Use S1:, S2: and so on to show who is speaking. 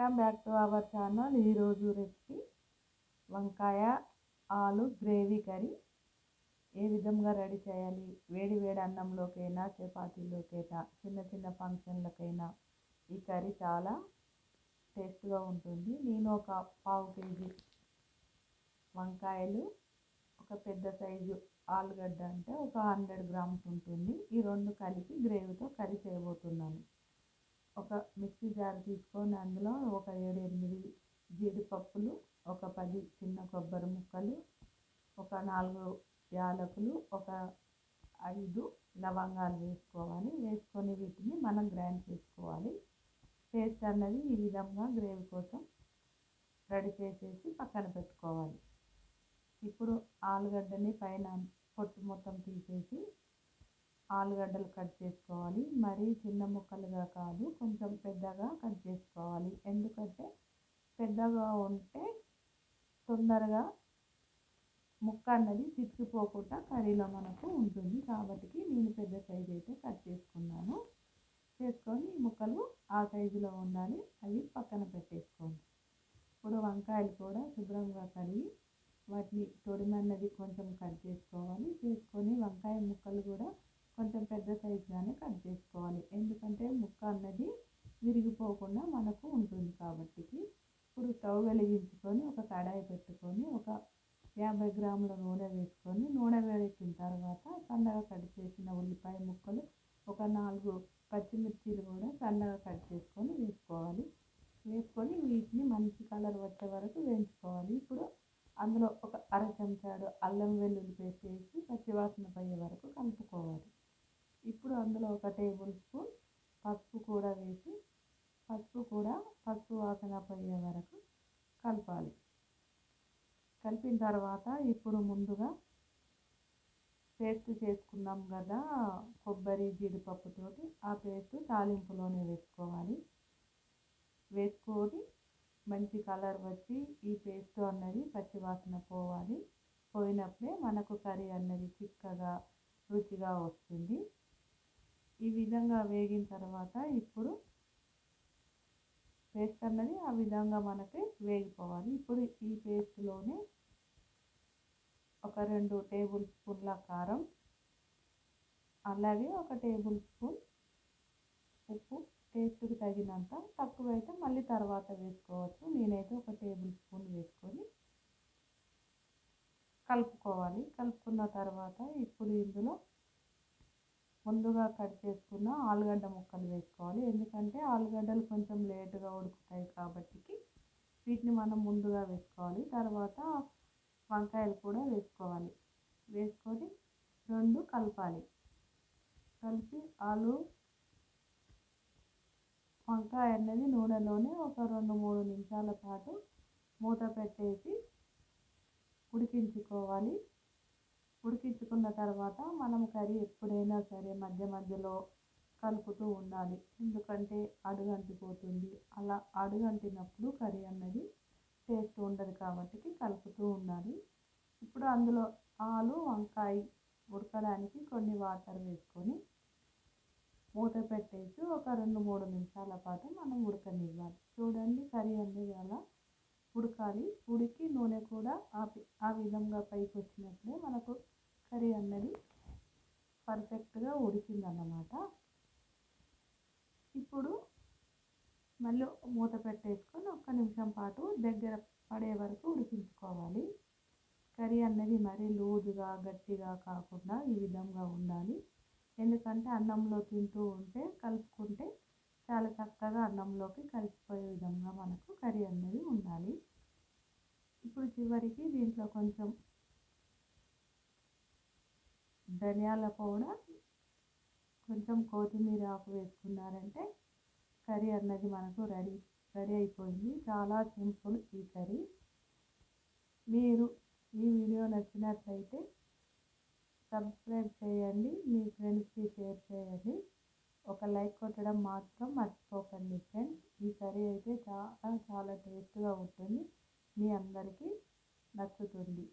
S1: Welcome back to our channel. ఈరోజు recipe వంకాయ ఆలు గ్రేవీ కర్రీ. ఏ విధంగా రెడీ చేయాలి? వేడి వేడి అన్నంలోకైనా చపాతీలోకైనా చిన్న చిన్న ఫంక్షన్లకైనా ఈ కర్రీ చాలా టేస్ట్గా ఉంటుంది. నేను ఒక పావు కేజీ వంకాయలు ఒక పెద్ద సైజు ఆలుగడ్డ అంటే ఒక హండ్రెడ్ గ్రామ్స్ ఉంటుంది. ఈ రెండు కలిపి గ్రేవీతో కర్రీ చేయబోతున్నాను. ఒక మిక్సీ జార్ తీసుకొని అందులో ఒక ఏడు ఎనిమిది జీడిపప్పులు ఒక పది చిన్న కొబ్బరి ముక్కలు ఒక నాలుగు యాలకులు ఒక ఐదు లవంగాలు వేసుకోవాలి. వేసుకొని వీటిని మనం గ్రైండ్ చేసుకోవాలి. పేస్ట్ అన్నది ఈ విధంగా గ్రేవీ కోసం రెడీ చేసేసి పక్కన పెట్టుకోవాలి. ఇప్పుడు ఆలుగడ్డని పైన పొట్టు మొత్తం తీసేసి ఆలుగడ్డలు కట్ చేసుకోవాలి. మరీ చిన్న ముక్కలుగా కాదు కొంచెం పెద్దగా కట్ చేసుకోవాలి. ఎందుకంటే పెద్దగా ఉంటే తొందరగా ముక్క అన్నది చిక్కిపోకుండా కర్రీలో మనకు ఉంటుంది. కాబట్టి నేను పెద్ద సైజు అయితే కట్ చేసుకున్నాను. చేసుకొని ముక్కలు ఆ సైజులో ఉండాలి. అవి పక్కన పెట్టేసుకోండి. ఇప్పుడు వంకాయలు కూడా శుభ్రంగా కడిగి వాటిని తొడిమన్నది కొంచెం కట్ చేసుకోవాలి. చేసుకొని వంకాయ ముక్కలు కూడా కొంచెం పెద్ద సైజుగానే కట్ చేసుకోవాలి ఎందుకంటే ముక్క అన్నది విరిగిపోకుండా మనకు ఉంటుంది కాబట్టి ఇప్పుడు స్టవ్ వెలిగించుకొని ఒక కడాయి పెట్టుకొని ఒక యాభై గ్రాముల నూనె వేసుకొని నూనె వేడెక్కిన తర్వాత సన్నగా కట్ చేసిన ఉల్లిపాయ ముక్కలు ఒక నాలుగు పచ్చిమిర్చీలు కూడా సన్నగా కట్ చేసుకొని వేసుకోవాలి. వేసుకొని వీటిని మంచి కలర్ వచ్చే వరకు వేయించుకోవాలి. ఇప్పుడు అందులో ఒక అర చెంచాడు అల్లం వెల్లుల్లి పేస్ట్ వేసి పచ్చివాసన పోయే వరకు కలుపుకోవాలి. ఇప్పుడు అందులో ఒక టేబుల్ స్పూన్ పసుపు కూడా వేసి పసుపు కూడా పసుపు వాసన పోయే వరకు కలపాలి. కలిపిన తర్వాత ఇప్పుడు ముందుగా పేస్ట్ చేసుకున్నాం కదా కొబ్బరి జీడిపప్పుతోటి ఆ పేస్ట్ తాలింపులోనే వేసుకోవాలి. వేసుకొని మంచి కలర్ వచ్చి ఈ పేస్ట్ అన్నది పచ్చివాసన పోవాలి. పోయినప్పుడే మనకు కర్రీ అన్నది చిక్కగా రుచిగా వస్తుంది. ఈ విధంగా వేగిన తర్వాత ఇప్పుడు పేస్ట్ అన్నది ఆ విధంగా మనకి వేగిపోవాలి. ఇప్పుడు ఈ పేస్ట్లోనే ఒక రెండు టేబుల్ స్పూన్ల కారం అలాగే ఒక టేబుల్ స్పూన్ ఉప్పు టేస్ట్కి తగినంత తక్కువైతే మళ్ళీ తర్వాత వేసుకోవచ్చు. నేనైతే ఒక టేబుల్ స్పూన్ వేసుకొని కలుపుకోవాలి. కలుపుకున్న తర్వాత ఇప్పుడు ఇందులో ముందుగా కట్ చేసుకున్న ఆలుగడ్డ ముక్కలు వేసుకోవాలి. ఎందుకంటే ఆలుగడ్డలు కొంచెం లేటుగా ఉడుకుతాయి కాబట్టి వీటిని మనం ముందుగా వేసుకోవాలి. తర్వాత వంకాయలు కూడా వేసుకోవాలి. వేసుకొని రెండు కలపాలి. కలిపి ఆలు వంకాయ అనేది నూనెలోనే ఒక రెండు మూడు నిమిషాల పాటు మూత పెట్టేసి ఉడికించుకోవాలి. ఉడికించుకున్న తర్వాత మనం కర్రీ ఎప్పుడైనా సరే మధ్య మధ్యలో కలుపుతూ ఉండాలి. ఎందుకంటే అడుగంటిపోతుంది. అలా అడుగంటినప్పుడు కర్రీ అన్నది టేస్ట్ ఉండదు కాబట్టి కలుపుతూ ఉండాలి. ఇప్పుడు అందులో ఆలు వంకాయ ఉడకడానికి కొన్ని వాటర్ వేసుకొని మూత పెట్టేసి ఒక రెండు మూడు నిమిషాల పాటు మనం ఉడకనివ్వాలి. చూడండి కర్రీ అనేది అలా ఉడకాలి. ఉడికి నూనె కూడా ఆ ఆ విధంగా పైకి వచ్చినప్పుడే మనకు కర్రీ అన్నది పర్ఫెక్ట్గా ఉడికిందన్నమాట ఇప్పుడు మళ్ళీ మూత పెట్టేసుకొని ఒక్క నిమిషం పాటు దగ్గర పడే వరకు ఉడికించుకోవాలి. కర్రీ అన్నది మరీ లూజుగా గట్టిగా కాకుండా ఈ విధంగా ఉండాలి. ఎందుకంటే అన్నంలో తింటూ ఉంటే కలుపుకుంటే చాలా చక్కగా అన్నంలోకి కలిసిపోయే విధంగా మనకు కర్రీ అనేది ఉండాలి. ఇప్పుడు చివరికి దీంట్లో కొంచెం ధనియాల పౌడర్ కొంచెం కొత్తిమీర ఆకు వేసుకున్నారంటే కర్రీ అన్నది మనకు రెడీ రెడీ అయిపోయింది. చాలా సింపుల్ ఈ కర్రీ. మీరు ఈ వీడియో నచ్చినట్లయితే సబ్స్క్రైబ్ చేయండి మీ ఫ్రెండ్స్కి షేర్ చేయండి. ఒక లైక్ కొట్టడం మాత్రం మర్చిపోకండి ఫ్రెండ్స్. ఈ కర్రీ అయితే చాలా చాలా టేస్ట్గా ఉంటుంది. మీ అందరికీ నచ్చుతుంది.